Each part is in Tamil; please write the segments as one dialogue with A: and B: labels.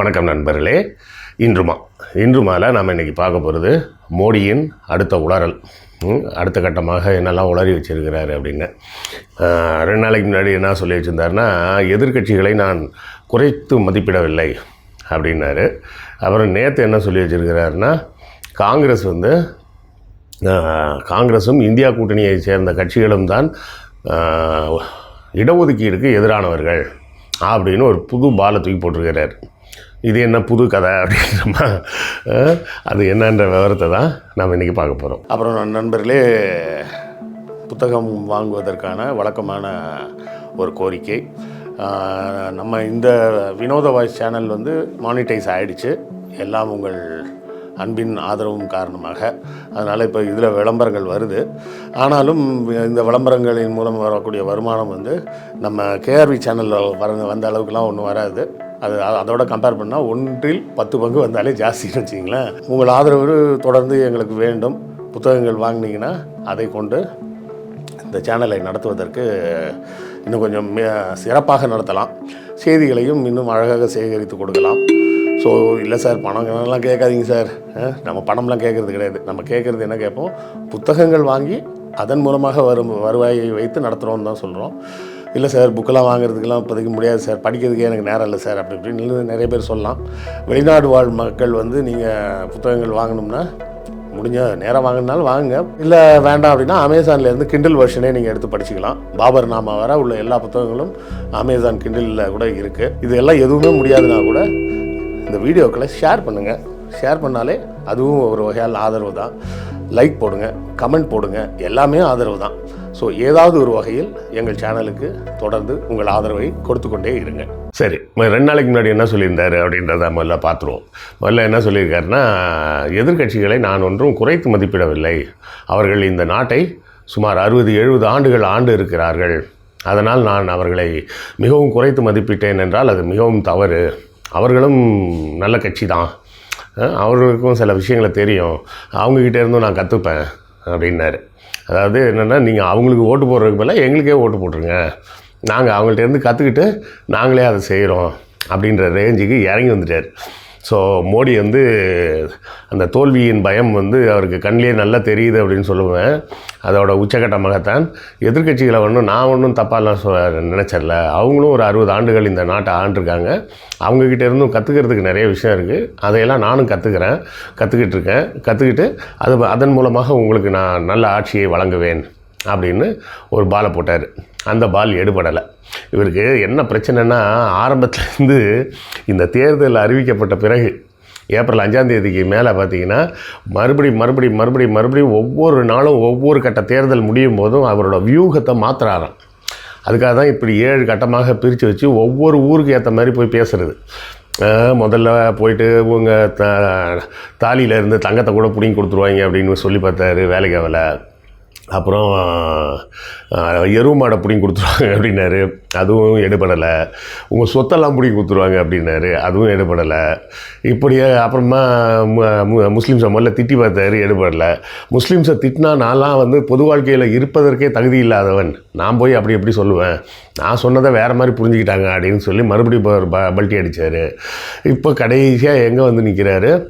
A: வணக்கம் நண்பர்களே. இன்றுமா இன்றுமால நாம் இன்றைக்கி பார்க்க போகிறது மோடியின் அடுத்த உளறல். அடுத்த கட்டமாக என்னெல்லாம் உளறி வச்சிருக்கிறாரு அப்படின்னு. ரெண்டு நாளைக்கு முன்னாடி என்ன சொல்லி வச்சுருந்தாருன்னா எதிர்க்கட்சிகளை நான் குறைத்து மதிப்பிடவில்லை அப்படின்னாரு. அப்புறம் நேற்று என்ன சொல்லி வச்சிருக்கிறாருன்னா காங்கிரஸ் வந்து காங்கிரஸும் இந்தியா கூட்டணியை சேர்ந்த கட்சிகளும் தான் இடஒதுக்கீடுக்கு எதிரானவர்கள் அப்படின்னு ஒரு புது பாலை தூக்கி போட்டிருக்கிறார். இது என்ன புது கதை அப்படின்றமா அது என்னன்ற விவரத்தை தான் நாம் இன்றைக்கி பார்க்க போகிறோம் அப்புறம் நண்பர்களே புத்தகம் வாங்குவதற்கான வழக்கமான ஒரு கோரிக்கை. நம்ம இந்த வினோத வாய்ஸ் சேனல் வந்து மானிட்டைஸ் ஆகிடுச்சு எல்லாம் உங்கள் அன்பின் ஆதரவும் காரணமாக. அதனால் இப்போ இதில் விளம்பரங்கள் வருது. ஆனாலும் இந்த விளம்பரங்களின் மூலம் வரக்கூடிய வருமானம் வந்து நம்ம கேஆர்வி சேனலில் வர வந்த அளவுக்குலாம் ஒன்றும் வராது. அது அதோட கம்பேர் பண்ணால் ஒன்றில் பத்து பங்கு வந்தாலே ஜாஸ்தின்னு வச்சிங்களேன் உங்கள் ஆதரவு தொடர்ந்து எங்களுக்கு வேண்டும். புத்தகங்கள் வாங்கினீங்கன்னா அதை கொண்டு இந்த சேனலை நடத்துவதற்கு இன்னும் கொஞ்சம் சிறப்பாக நடத்தலாம். செய்திகளையும் இன்னும் அழகாக சேகரித்து கொடுக்கலாம். ஸோ இல்லை சார் பணம் கேட்காதீங்க சார் நம்ம பணம்லாம் கேட்குறது கிடையாது. நம்ம கேட்குறது என்ன கேட்போம்? புத்தகங்கள் வாங்கி அதன் மூலமாக வரும் வருவாயை வைத்து நடத்துகிறோம் தான் சொல்கிறோம் இல்லை சார் புக்கெல்லாம் வாங்குறதுக்கெல்லாம் இப்போதைக்கு முடியாது சார். படிக்கிறதுக்கே எனக்கு நேரம் இல்லை சார் அப்படி இப்படின்னு நிறைய பேர் சொல்லலாம். வெளிநாடு வாழ் மக்கள் வந்து நீங்கள் புத்தகங்கள் வாங்கணும்னா முடிஞ்ச நேரம் வாங்கினாலும் வாங்குங்க. இல்லை வேண்டாம் அப்படின்னா அமேசான்லேருந்து கிண்டில் வெர்ஷனே நீங்கள் எடுத்து படிச்சுக்கலாம். பாபர் நாமா வர உள்ள எல்லா புத்தகங்களும் அமேசான் கிண்டிலில் கூட இருக்குது இது எல்லாம் எதுவுமே முடியாதுன்னா கூட இந்த வீடியோக்களை ஷேர் பண்ணுங்கள் ஷேர் பண்ணாலே அதுவும் ஒரு வகையால் ஆதரவு தான். லைக் போடுங்க கமெண்ட் போடுங்க எல்லாமே ஆதரவு தான். ஸோ ஏதாவது ஒரு வகையில் எங்கள் சேனலுக்கு தொடர்ந்து உங்கள் ஆதரவை கொடுத்து கொண்டே இருங்க. சரி ரெண்டு நாளைக்கு முன்னாடி என்ன சொல்லியிருந்தாரு அப்படின்றத முதல்ல பார்த்துருவோம். முதல்ல என்ன சொல்லியிருக்காருன்னா எதிர்க்கட்சிகளை நான் ஒன்றும் குறைத்து மதிப்பிடவில்லை. அவர்கள் இந்த நாட்டை சுமார் அறுபது எழுபது ஆண்டுகள் ஆண்டு இருக்கிறார்கள். அதனால் நான் அவர்களை மிகவும் குறைத்து மதிப்பிட்டேன் என்றால் அது மிகவும் தவறு. அவர்களும் நல்ல கட்சி தான். அவர்களுக்கும் சில விஷயங்களை தெரியும். அவங்கக்கிட்ட இருந்தும் நான் கற்றுப்பேன் அப்படின்னாரு. அதாவது என்னென்னா நீங்கள் அவங்களுக்கு ஓட்டு போடுறதுக்கு பதிலாக எங்களுக்கே ஓட்டு போட்டுருங்க. நாங்கள் அவங்கள்ட்ட இருந்து கற்றுக்கிட்டு நாங்களே அதை செய்கிறோம் அப்படின்ற ரேஞ்சுக்கு இறங்கி வந்துட்டார். ஸோ மோடி வந்து அந்த தோல்வியின் பயம் வந்து அவருக்கு கண்ணிலே நல்லா தெரியுது அப்படின்னு சொல்லுவேன். அதோட உச்சகட்டமாகத்தான் எதிர்க்கட்சிகளை ஒன்றும் நான் ஒன்றும் தப்பாலாம் சொ நினச்சிடல அவங்களும் ஒரு அறுபது ஆண்டுகள் இந்த நாட்டை ஆண்டிருக்காங்க. அவங்கக்கிட்ட இருந்தும் கற்றுக்கிறதுக்கு நிறைய விஷயம் இருக்குது அதையெல்லாம் நானும் கற்றுக்கிறேன் கற்றுக்கிட்டு இருக்கேன். கற்றுக்கிட்டு அது அதன் மூலமாக உங்களுக்கு நான் நல்ல ஆட்சியை வழங்குவேன் அப்படின்னு ஒரு பாலை போட்டார். அந்த பால் எடுபடலை. இவருக்கு என்ன பிரச்சனைனா ஆரம்பத்துலேருந்து இந்த தேர்தல் அறிவிக்கப்பட்ட பிறகு ஏப்ரல் அஞ்சாந்தேதிக்கு மேலே பார்த்தீங்கன்னா மறுபடி மறுபடி மறுபடி மறுபடியும் ஒவ்வொரு நாளும் ஒவ்வொரு கட்ட தேர்தல் முடியும் போதும் அவரோட வியூகத்தை மாற்றுறாராம் அதுக்காக தான் இப்படி ஏழு கட்டமாக பிரித்து வச்சு ஒவ்வொரு ஊருக்கு ஏற்ற மாதிரி போய் பேசுகிறது முதல்ல போயிட்டு உங்கள் த தாலியில் இருந்து தங்கத்தை கூட பிடிங்கி கொடுத்துருவாங்க அப்படின்னு சொல்லி பார்த்தாரு வேலைக்கு ஆகலை அப்புறம் எருவு மாடை பிடிங்கி கொடுத்துருவாங்க அப்படின்னாரு. அதுவும் எடுபடலை. உங்கள் சொத்தெல்லாம் பிடிங்கி கொடுத்துருவாங்க அப்படின்னாரு. அதுவும் எடுபடலை. இப்படியே அப்புறமா மு- முஸ்லீம்ஸை முதல்ல திட்டி பார்த்தாரு எடுபடலை. முஸ்லீம்ஸை திட்டினா நான்லாம் வந்து பொது வாழ்க்கையில் இருப்பதற்கே தகுதி இல்லாதவன். நான் போய் அப்படி எப்படி சொல்லுவேன். நான் சொன்னதை வேறு மாதிரி புரிஞ்சுக்கிட்டாங்க அப்படின்னு சொல்லி மறுபடியும் இப்போ ப பல்ட்டி அடித்தார் இப்போ கடைசியாக எங்கே வந்து நிற்கிறாரு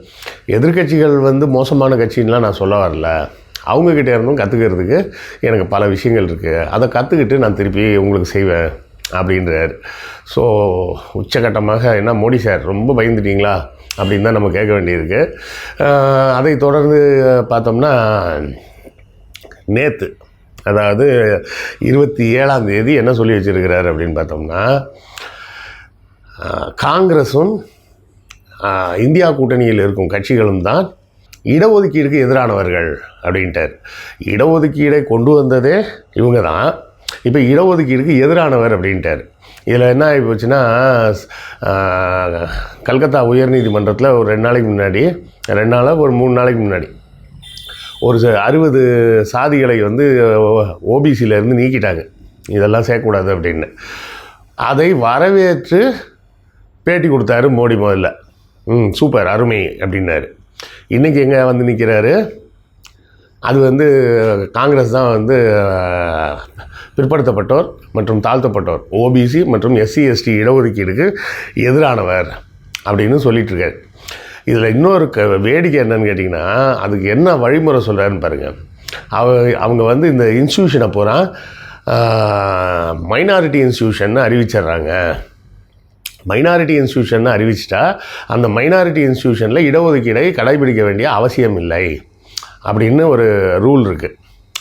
A: எதிர்க்கட்சிகள் வந்து மோசமான கட்சின்லாம் நான் சொல்ல வரல. அவங்கக்கிட்ட இருந்தும் கற்றுக்கிறதுக்கு எனக்கு பல விஷயங்கள் இருக்குது அதை கற்றுக்கிட்டு நான் திருப்பி உங்களுக்கு செய்வேன் அப்படின்றார். ஸோ உச்சகட்டமாக என்ன மோடி சார் ரொம்ப பயந்துட்டீங்களா? அப்படின்னு தான் நம்ம கேட்க வேண்டியிருக்கு. அதை தொடர்ந்து பார்த்தோம்னா நேற்று அதாவது இருபத்தி ஏழாம் தேதி என்ன சொல்லி வச்சிருக்கிறாரு அப்படின்னு பார்த்தோம்னா காங்கிரஸும் இந்தியா கூட்டணியில் இருக்கும் கட்சிகளும் தான் இடஒதுக்கீடுக்கு எதிரானவர்கள் அப்படின்ட்டார். இடஒதுக்கீடை கொண்டு வந்ததே இவங்க தான் இப்போ இடஒதுக்கீடுக்கு எதிரானவர் அப்படின்ட்டார். இதில் என்ன ஆகி போச்சுன்னா கல்கத்தா உயர்நீதிமன்றத்தில் ஒரு ரெண்டு நாளைக்கு முன்னாடி ரெண்டு நாளாக ஒரு மூணு நாளைக்கு முன்னாடி ஒரு ச- அறுபது சாதிகளை வந்து ஓபிசியிலேருந்து நீக்கிட்டாங்க. இதெல்லாம் சேர்க்கக்கூடாது அப்படின்னு. அதை வரவேற்று பேட்டி கொடுத்தாரு மோடி முதல்ல. ம் சூப்பர் அருமை அப்படின்னாரு. இன்றைக்கி எங்கே வந்து நிற்கிறாரு அது வந்து காங்கிரஸ் தான் வந்து பிற்படுத்தப்பட்டோர் மற்றும் தாழ்த்தப்பட்டோர். ஓபிசி மற்றும் எஸ்சி எஸ்டி இடஒதுக்கீடுக்கு எதிரானவர் அப்படின்னு சொல்லிட்டு இதில் இன்னொரு க வேடிக்கை என்னன்னு கேட்டிங்கன்னா அதுக்கு என்ன வழிமுறை சொல்கிறாருன்னு பாருங்கள் அவ அவங்க வந்து இந்த இன்ஸ்டியூஷனை பூரா மைனாரிட்டி இன்ஸ்டியூஷன் அறிவிச்சிடுறாங்க. மைனாரிட்டி இன்ஸ்டியூஷன் அறிவிச்சிட்டா அந்த மைனாரிட்டி இன்ஸ்டியூஷனில் இடஒதுக்கீடை கடைபிடிக்க வேண்டிய அவசியம் இல்லை. அப்படின்னு ஒரு ரூல் இருக்குது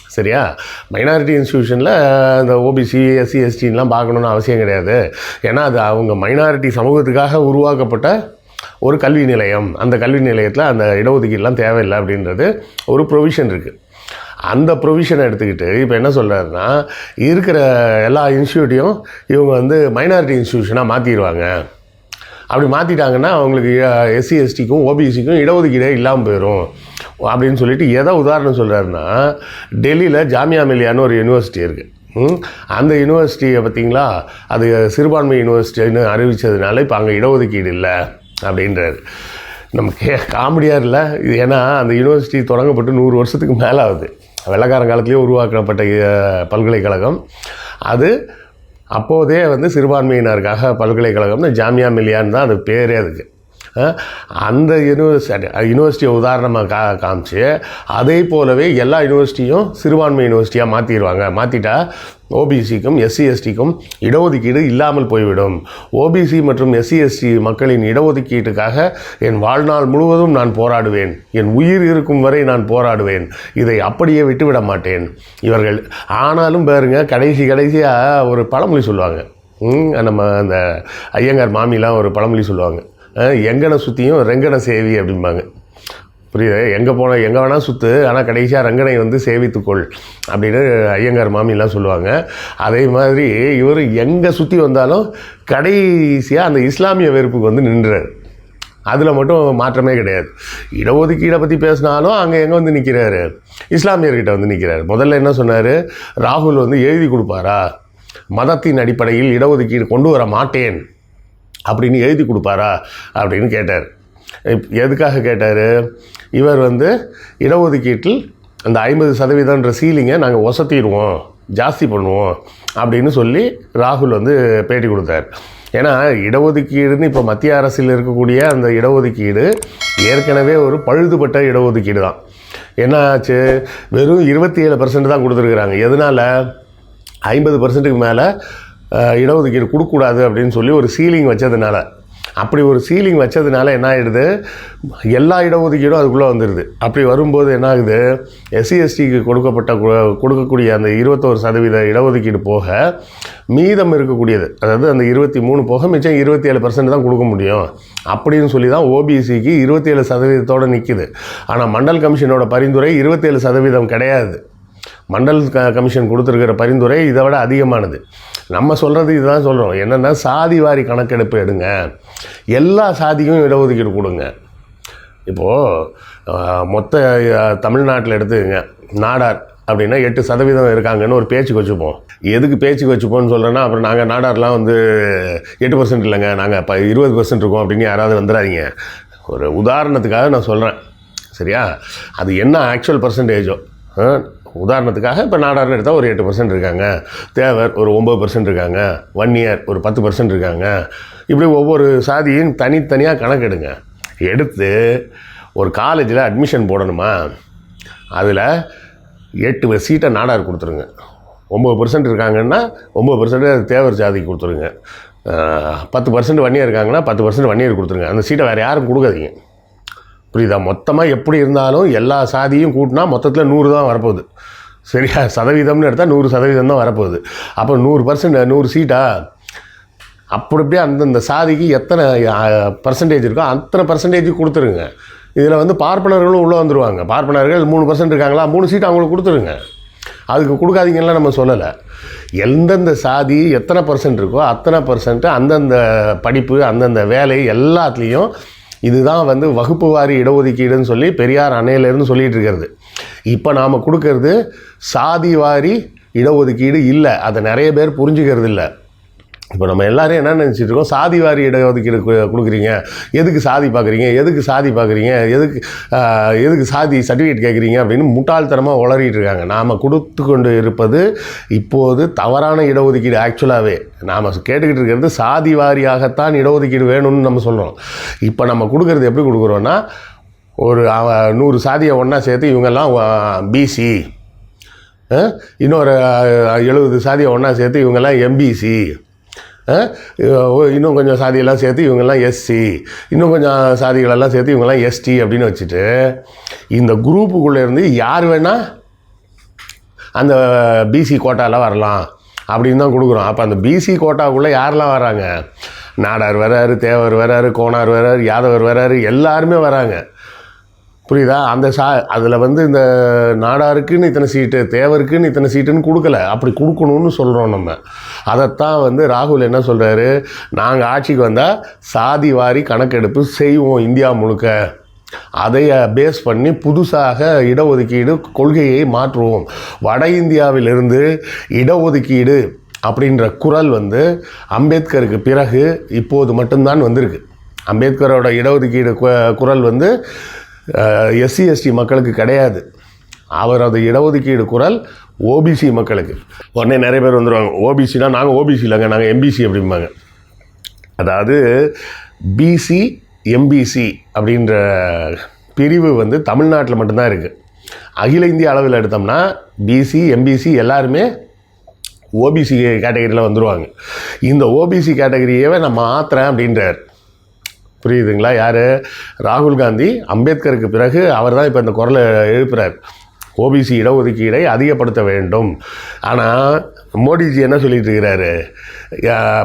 A: சரியா? மைனாரிட்டி இன்ஸ்டியூஷனில் இந்த ஓபிசி எஸ்சி எஸ்டின்லாம் பார்க்கணுன்னு அவசியம் கிடையாது. ஏன்னா அது அவங்க மைனாரிட்டி சமூகத்துக்காக உருவாக்கப்பட்ட ஒரு கல்வி நிலையம். அந்த கல்வி நிலையத்தில் அந்த இடஒதுக்கீடுலாம் தேவையில்லை அப்படின்றது ஒரு ப்ரொவிஷன் இருக்குது அந்த ப்ரொவிஷனை எடுத்துக்கிட்டு இப்போ என்ன சொல்கிறாருன்னா இருக்கிற எல்லா இன்ஸ்டியூட்டையும் இவங்க வந்து மைனாரிட்டி இன்ஸ்டியூஷனாக மாற்றிடுவாங்க அப்படி மாற்றிட்டாங்கன்னா அவங்களுக்கு எஸ்சி எஸ்டிக்கும் ஓபிசிக்கும் இடஒதுக்கீடே இல்லாமல் போயிடும் அப்படின்னு சொல்லிட்டு எதை உதாரணம் சொல்கிறாருன்னா டெல்லியில் ஜாமியா மில்லியான்னு ஒரு யூனிவர்சிட்டி இருக்குது ம், அந்த யூனிவர்சிட்டியை பார்த்தீங்களா? அது சிறுபான்மை யூனிவர்சிட்டின்னு அறிவித்ததுனால இப்போ அங்கே இடஒதுக்கீடு இல்லை அப்படின்றாரு. நமக்கு காமெடியாக இல்லை. இது ஏன்னா அந்த யூனிவர்சிட்டி தொடங்கப்பட்டு நூறு வருஷத்துக்கு மேலே ஆகுது வெள்ளக்காரன் காலத்திலேயே உருவாக்கப்பட்ட பல்கலைக்கழகம். அது அப்போதே வந்து சிறுபான்மையினருக்காக பல்கலைக்கழகம்னு ஜாமியா மில்லியான்னு தான் அது பேரே அதுக்கு. அந்த யூனிவர்சிட்டி யூனிவர்சிட்டியை உதாரணமாக கா காமிச்சு அதே போலவே எல்லா யூனிவர்சிட்டியும் சிறுபான்மை யூனிவர்சிட்டியாக மாற்றிடுவாங்க மாற்றிட்டா ஓபிசிக்கும் எஸ்சி எஸ்டிக்கும் இடஒதுக்கீடு இல்லாமல் போய்விடும். ஓபிசி மற்றும் எஸ்சி எஸ்டி மக்களின் இடஒதுக்கீட்டுக்காக என் வாழ்நாள் முழுவதும் நான் போராடுவேன். என் உயிர் இருக்கும் வரை நான் போராடுவேன். இதை அப்படியே விட்டுவிட மாட்டேன். இவர்கள் ஆனாலும் பாருங்க கடைசி கடைசியாக ஒரு பழமொழி சொல்லுவாங்க. நம்ம அந்த ஐயங்கார் மாமிலாம் ஒரு பழமொழி சொல்லுவாங்க. எங்கனை சுற்றியும் ரெங்கனை சேவி அப்படிம்பாங்க. புரியுது? எங்கே போனால் எங்கே வேணால் சுற்று ஆனால் கடைசியாக ரங்கனை வந்து சேவித்துக்கொள் அப்படின்னு ஐயங்கார் மாமிலாம் சொல்லுவாங்க. அதே மாதிரி இவர் எங்கே சுற்றி வந்தாலும் கடைசியாக அந்த இஸ்லாமிய வெறுப்புக்கு வந்து நின்றார். அதில் மட்டும் மாற்றமே கிடையாது. இடஒதுக்கீடை பற்றி பேசினாலும் அங்கே எங்கே வந்து நிற்கிறாரு இஸ்லாமியர்கிட்ட வந்து நிற்கிறாரு முதல்ல என்ன சொன்னார்? ராகுல் வந்து எழுதி கொடுப்பாரா? மதத்தின் அடிப்படையில் இடஒதுக்கீடு கொண்டு வர மாட்டேன். அப்படின்னு எழுதி கொடுப்பாரா அப்படின்னு கேட்டார். எதுக்காக கேட்டார்? இவர் வந்து இடஒதுக்கீட்டில் அந்த ஐம்பது சதவீதம்ன்ற சீலிங்கை நாங்கள் ஒசத்திடுவோம் ஜாஸ்தி பண்ணுவோம் அப்படின்னு சொல்லி ராகுல் வந்து பேட்டி கொடுத்தார். ஏன்னா இடஒதுக்கீடுன்னு இப்போ மத்திய அரசில் இருக்கக்கூடிய அந்த இடஒதுக்கீடு ஏற்கனவே ஒரு பழுதுபட்ட இடஒதுக்கீடு தான். என்ன ஆச்சு வெறும் இருபத்தி ஏழு பர்சன்ட் தான் கொடுத்துருக்குறாங்க. எதனால்? ஐம்பது பர்சன்ட்டுக்கு மேலே இடஒதுக்கீடு கொடுக்கக்கூடாது அப்படின்னு சொல்லி ஒரு சீலிங் வச்சதுனால. அப்படி ஒரு சீலிங் வச்சதுனால என்ன ஆகிடுது எல்லா இடஒதுக்கீடும் அதுக்குள்ளே வந்துடுது அப்படி வரும்போது என்ன ஆகுது? எஸ்சி எஸ்டிக்கு கொடுக்கப்பட்ட கொடுக்கக்கூடிய அந்த இருபத்தோரு சதவீத இடஒதுக்கீடு போக மீதம் இருக்கக்கூடியது அதாவது அந்த இருபத்தி மூணு போக மிச்சம் இருபத்தி ஏழு பர்சன்ட் தான் கொடுக்க முடியும். அப்படின்னு சொல்லி தான் ஓபிசிக்கு இருபத்தி ஏழு சதவீதத்தோடு நிற்கிது ஆனால் மண்டல் கமிஷனோட பரிந்துரை இருபத்தேழு சதவீதம் கிடையாது. மண்டல் க கமிஷன் கொடுத்துருக்கிற பரிந்துரை இதை விட அதிகமானது. நம்ம சொல்கிறது இதுதான் சொல்கிறோம் என்னென்னா சாதி வாரி கணக்கெடுப்பு எடுங்க. எல்லா சாதிக்கும் இடஒதுக்கீடு கொடுங்க. இப்போது மொத்த தமிழ்நாட்டில் எடுத்துக்கங்க. நாடார் அப்படின்னா எட்டு சதவீதம் இருக்காங்கன்னு ஒரு பேச்சுக்கு வச்சுப்போம். எதுக்கு பேச்சுக்கு வச்சுப்போம்னு சொல்கிறேன்னா அப்புறம் நாங்கள் நாடார்லாம் வந்து எட்டு பர்சன்ட் இல்லைங்க. நாங்கள் இப்போ இருபது பர்சன்ட் இருக்கோம் அப்படின்னு யாராவது வந்துடாதீங்க. ஒரு உதாரணத்துக்காக நான் சொல்கிறேன் சரியா? அது என்ன ஆக்சுவல் பர்சன்டேஜோ உதாரணத்துக்காக இப்போ நாடார்னு எடுத்தால் ஒரு எட்டு பர்சன்ட் இருக்காங்க. தேவர் ஒரு ஒம்பது பர்சன்ட் இருக்காங்க. ஒன் இயர் ஒரு பத்து பர்சன்ட் இருக்காங்க. இப்படி ஒவ்வொரு சாதியும் தனித்தனியாக கணக்கெடுங்க. எடுத்து ஒரு காலேஜில் அட்மிஷன் போடணுமா? அதில் எட்டு சீட்டை நாடார் கொடுத்துருங்க. ஒம்பது பர்சன்ட் இருக்காங்கன்னா ஒம்பது பர்சன்ட் தேவர் ஜாதிக்கு கொடுத்துருங்க. பத்து பர்சன்ட் வன்னியர் இருக்காங்கன்னா பத்து பர்சன்ட் வன்னியர் கொடுத்துருங்க. அந்த சீட்டை வேறு யாரும் கொடுக்காதீங்க. புரியுதா? மொத்தமாக எப்படி இருந்தாலும் எல்லா சாதியும் கூட்டினா மொத்தத்தில் நூறு தான் வரப்போகுது. சரியா? சதவீதம்னு எடுத்தால் நூறு சதவீதம் தான் வரப்போகுது. அப்போ நூறு பர்சன்ட் நூறு சீட்டா அப்படி அப்படியே அந்தந்த சாதிக்கு எத்தனை பர்சன்டேஜ் இருக்கோ அத்தனை பர்சன்டேஜ் கொடுத்துருங்க. இதில் வந்து பார்ப்பனர்களும் உள்ளே வந்துருவாங்க. பார்ப்பனர்கள் மூணு பர்சன்ட் இருக்காங்களா? மூணு சீட் அவங்களுக்கு கொடுத்துருங்க. அதுக்கு கொடுக்காதீங்கலாம் நம்ம சொல்லலை. எந்தெந்த சாதி எத்தனை பர்சன்ட் இருக்கோ அத்தனை பர்சன்ட்டு அந்தந்த படிப்பு அந்தந்த வேலை எல்லாத்துலேயும் இதுதான் வந்து வகுப்பு வாரி இடஒதுக்கீடுன்னு சொல்லி பெரியார் அணையிலேருந்து சொல்லிகிட்டு இருக்கிறது. இப்போ நாம் கொடுக்கறது சாதி வாரி இடஒதுக்கீடு இல்லை. அதை நிறைய பேர் புரிஞ்சுக்கிறது இல்லை இப்போ நம்ம எல்லாரும் என்ன நினச்சிட்டு இருக்கோம்? சாதி வாரி இடஒதுக்கீடு கொடுக்குறீங்க. எதுக்கு சாதி பார்க்குறீங்க எதுக்கு சாதி பார்க்குறீங்க எதுக்கு எதுக்கு சாதி சர்டிஃபிகேட் கேட்குறீங்க அப்படின்னு முட்டாள்தனமாக உளறிட்டு இருக்காங்க. நாம் கொடுத்து கொண்டு இருப்பது இப்போது தவறான இடஒதுக்கீடு ஆக்சுவலாகவே நாம் கேட்டுக்கிட்டு இருக்கிறது சாதி வாரியாகத்தான் இடஒதுக்கீடு வேணும்னு நம்ம சொல்கிறோம் இப்போ நம்ம கொடுக்குறது எப்படி கொடுக்குறோன்னா ஒரு அவ- நூறு சாதியை ஒன்றா சேர்த்து இவங்கெல்லாம் பிசி இன்னொரு எழுபது சாதியை ஒன்றா சேர்த்து இவங்கெல்லாம் எம்பிசி இன்னும் கொஞ்சம் சாதியெல்லாம் சேர்த்து இவங்கெல்லாம் எஸ்சி இன்னும் கொஞ்சம் சாதிகளெல்லாம் சேர்த்து இவங்கெல்லாம் எஸ்டி அப்படின்னு வச்சுட்டு இந்த குரூப்புக்குள்ளே இருந்து யார் வேணால் அந்த பிசி கோட்டாவில் வரலாம் அப்படின்னு தான் கொடுக்குறோம். அப்போ அந்த பிசி கோட்டாவுக்குள்ளே யாரெல்லாம் வராங்க? நாடார் வராரு தேவர் வராரு கோனார் வராரு யாதவர் வராரு எல்லாருமே வராங்க. புரியுதா? அந்த சா அதில் வந்து இந்த நாடாருக்குன்னு இத்தனை சீட்டு தேவருக்குன்னு இத்தனை சீட்டுன்னு கொடுக்கல. அப்படி கொடுக்கணும்னு சொல்கிறோம் நம்ம. அதைத்தான் வந்து ராகுல் என்ன சொல்கிறாரு நாங்கள் ஆட்சிக்கு வந்தால் சாதி வாரி கணக்கெடுப்பு செய்வோம் இந்தியா முழுக்க. அதை பேஸ் பண்ணி புதுசாக இடஒதுக்கீடு கொள்கையை மாற்றுவோம். வட இந்தியாவிலிருந்து இடஒதுக்கீடு அப்படின்ற குரல் வந்து அம்பேத்கருக்கு பிறகு இப்போது மட்டும்தான் வந்திருக்கு. அம்பேத்கரோட இடஒதுக்கீடு குரல் வந்து எஸ்சி எஸ்டி மக்களுக்கு கிடையாது. அவரது இடஒதுக்கீடு குரல் ஓபிசி மக்களுக்கு. உடனே நிறைய பேர் வந்துடுவாங்க ஓபிசினா நாங்கள் ஓபிசி இல்லைங்க நாங்கள் எம்பிசி அப்படிம்பாங்க. அதாவது பிசி எம்பிசி அப்படின்ற பிரிவு வந்து தமிழ்நாட்டில் மட்டும்தான் இருக்குது அகில இந்திய அளவில் எடுத்தோம்னா பிசி எம்பிசி எல்லாருமே ஓபிசி கேட்டகரியில் வந்துடுவாங்க இந்த ஓபிசி கேட்டகரியவே நான் மாற்றுறேன் அப்படின்றார். புரியுதுங்களா? யார்? ராகுல் காந்தி. அம்பேத்கருக்கு பிறகு அவர் தான் இப்போ இந்த குரலை எழுப்புறார். ஓபிசி இடஒதுக்கீடை அதிகப்படுத்த வேண்டும். ஆனால் மோடிஜி என்ன சொல்லிட்டு இருக்கிறாரு?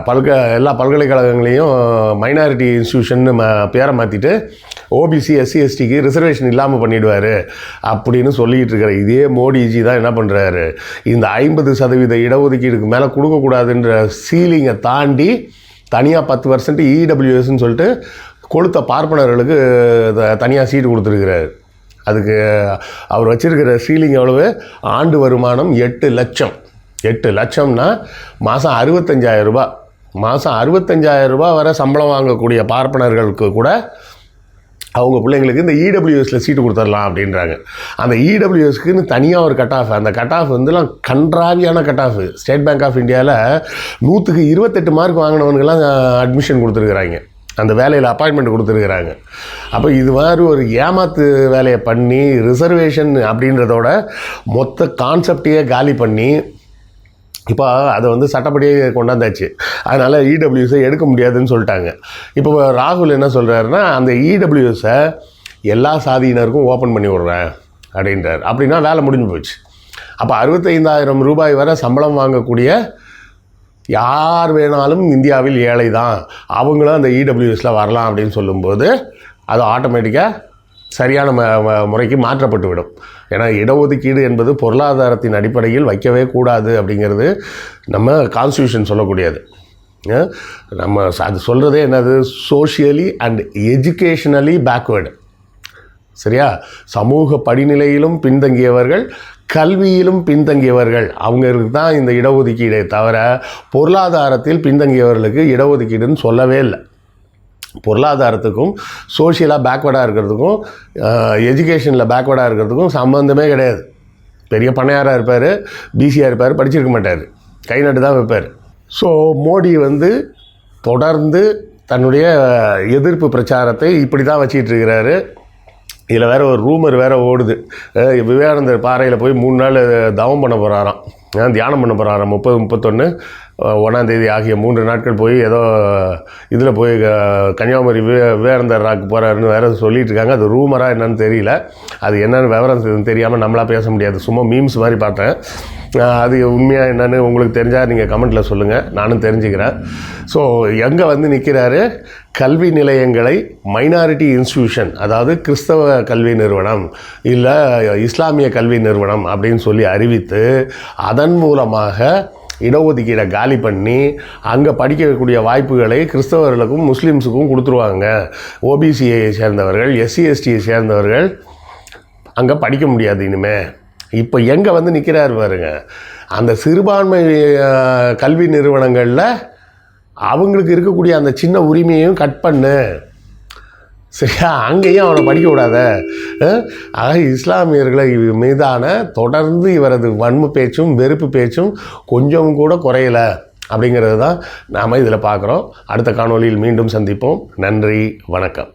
A: பல்க எல்லா பல்கலைக்கழகங்களையும் மைனாரிட்டி இன்ஸ்டியூஷன் பேரை மாற்றிட்டு ஓபிசி எஸ்சி எஸ்டிக்கு ரிசர்வேஷன் இல்லாமல் பண்ணிடுவார் அப்படின்னு சொல்லிகிட்டு இருக்கிற இதே மோடிஜி தான் என்ன பண்ணுறாரு இந்த ஐம்பது சதவீத இடஒதுக்கீடுக்கு மேலே கொடுக்கக்கூடாதுன்ற சீலிங்கை தாண்டி தனியாக பத்து பர்சன்ட் இடபிள்யூஎஸ்ன்னு சொல்லிட்டு கொளுத்த பார்ப்பனர்களுக்கு தனியாக சீட்டு கொடுத்துருக்கிறாரு. அதுக்கு அவர் வச்சிருக்கிற சீலிங் எவ்வளவு? ஆண்டு வருமானம் எட்டு லட்சம். எட்டு லட்சம்னா மாதம் அறுபத்தஞ்சாயிரம் ரூபாய். மாதம் அறுபத்தஞ்சாயிரம் ரூபாய் வரை சம்பளம் வாங்கக்கூடிய பார்ப்பனர்களுக்கு கூட அவங்க பிள்ளைங்களுக்கு இந்த இடபிள்யூஎஸில் சீட்டு கொடுத்துடலாம் அப்படின்றாங்க. அந்த இடபிள்யூஎஸ்க்குன்னு தனியாக ஒரு கட் ஆஃப் அந்த கட் ஆஃப் வந்துலாம் கன்றாவியான cut off state bank of இந்தியாவில் நூற்றுக்கு இருபத்தெட்டு மார்க் வாங்கினவனுக்கெல்லாம் அட்மிஷன் கொடுத்துருக்குறாங்க. அந்த வேலையில் அப்பாயின்மெண்ட் கொடுத்துருக்குறாங்க. அப்போ இது மாதிரி ஒரு ஏமாத்து வேலையை பண்ணி ரிசர்வேஷன் அப்படின்றதோட மொத்த கான்செப்டையே காலி பண்ணி இப்போ அதை வந்து சட்டப்படியே கொண்டாந்தாச்சு. அதனால் இடபிள்யூஸை எடுக்க முடியாதுன்னு சொல்லிட்டாங்க. இப்போ ராகுல் என்ன சொல்கிறாருன்னா அந்த இடபிள்யூஸை எல்லா சாதியினருக்கும் ஓப்பன் பண்ணி விட்றேன் அப்படின்றார். அப்படின்னா வேலை முடிஞ்சு போச்சு. அப்போ அறுபத்தைந்தாயிரம் ரூபாய் வரை சம்பளம் வாங்கக்கூடிய யார் வேணாலும் இந்தியாவில் ஏழை தான். அவங்களும் அந்த இடபிள்யூஎஸில் வரலாம் அப்படின்னு சொல்லும்போது அது ஆட்டோமேட்டிக்காக சரியான ம முறைக்கு மாற்றப்பட்டு விடும் ஏன்னா இடஒதுக்கீடு என்பது பொருளாதாரத்தின் அடிப்படையில் வைக்கவே கூடாது அப்படிங்கிறது நம்ம கான்ஸ்டியூஷன் சொல்லக்கூடியது. நம்ம அது சொல்கிறதே என்னது? சோஷியலி அண்ட் எஜுகேஷனலி பேக்வேர்டு சரியா? சமூக படிநிலையிலும் பின்தங்கியவர்கள் கல்வியிலும் பின்தங்கியவர்கள். அவங்களுக்கு தான் இந்த இடஒதுக்கீடே தவிர பொருளாதாரத்தில் பின்தங்கியவர்களுக்கு இடஒதுக்கீடுன்னு சொல்லவே இல்லை. பொருளாதாரத்துக்கும் சோஷியலாக பேக்வேர்டாக இருக்கிறதுக்கும் எஜுகேஷனில் பேக்வேர்டாக இருக்கிறதுக்கும் சம்மந்தமே கிடையாது. பெரிய பண்ணையாராக இருப்பார் பிசியாக இருப்பார் படிச்சிருக்க மாட்டார். கை நட்டு தான் வைப்பார். ஸோ மோடி வந்து தொடர்ந்து தன்னுடைய எதிர்ப்பு பிரச்சாரத்தை இப்படி தான் வச்சிட்டு இருக்கிறாரு. இதில் வேற ஒரு ரூமர் வேறு ஓடுது. விவேகானந்தர் பாறையில் போய் மூணு நாள் தவம் பண்ண போகிறாராம் தியானம் பண்ண போகிறாராம் முப்பது முப்பத்தொன்று ஒன்றாந்தேதி ஆகிய மூன்று நாட்கள் போய் ஏதோ இதில் போய் கன்னியாகுமரி வே விவேகானந்தர் ராக்கு போகிறாருன்னு வேற சொல்லிட்டு இருக்காங்க. அது ரூமராக என்னன்னு தெரியல. அது என்னென்னு விவரம் தெரியாமல் நம்மளாக பேச முடியாது. சும்மா மீம்ஸ் மாதிரி பார்த்தேன் அது உண்மையாக என்னென்னு உங்களுக்கு தெரிஞ்சால் நீங்கள் கமெண்ட்டில் சொல்லுங்கள் நானும் தெரிஞ்சுக்கிறேன். ஸோ எங்கே வந்து நிற்கிறாரு கல்வி நிலையங்களை மைனாரிட்டி இன்ஸ்டியூஷன் அதாவது கிறிஸ்தவ கல்வி நிறுவனம் இல்லை இஸ்லாமிய கல்வி நிறுவனம் அப்படின்னு சொல்லி அறிவித்து அதன் மூலமாக இடஒதுக்கீடை காலி பண்ணி அங்கே படிக்கக்கூடிய வாய்ப்புகளை கிறிஸ்தவர்களுக்கும் முஸ்லீம்ஸுக்கும் கொடுத்துருவாங்க. ஓபிசியை சேர்ந்தவர்கள் எஸ்சி எஸ்டியை சேர்ந்தவர்கள் அங்கே படிக்க முடியாது இனிமே. இப்போ எங்கே வந்து நிற்கிறார் பாருங்க. அந்த சிறுபான்மை கல்வி நிறுவனங்களில் அவங்களுக்கு இருக்கக்கூடிய அந்த சின்ன உரிமையையும் கட் பண்ணு. சரியா? அங்கேயும் அவனை படிக்க விடாத. ஆக இஸ்லாமியர்களை மீதான தொடர்ந்து இவரது வன்மு பேச்சும் வெறுப்பு பேச்சும் கொஞ்சம் கூட குறையலை. அப்படிங்கிறது தான் நாம் இதில் பார்க்குறோம். அடுத்த காணொளியில் மீண்டும் சந்திப்போம். நன்றி வணக்கம்.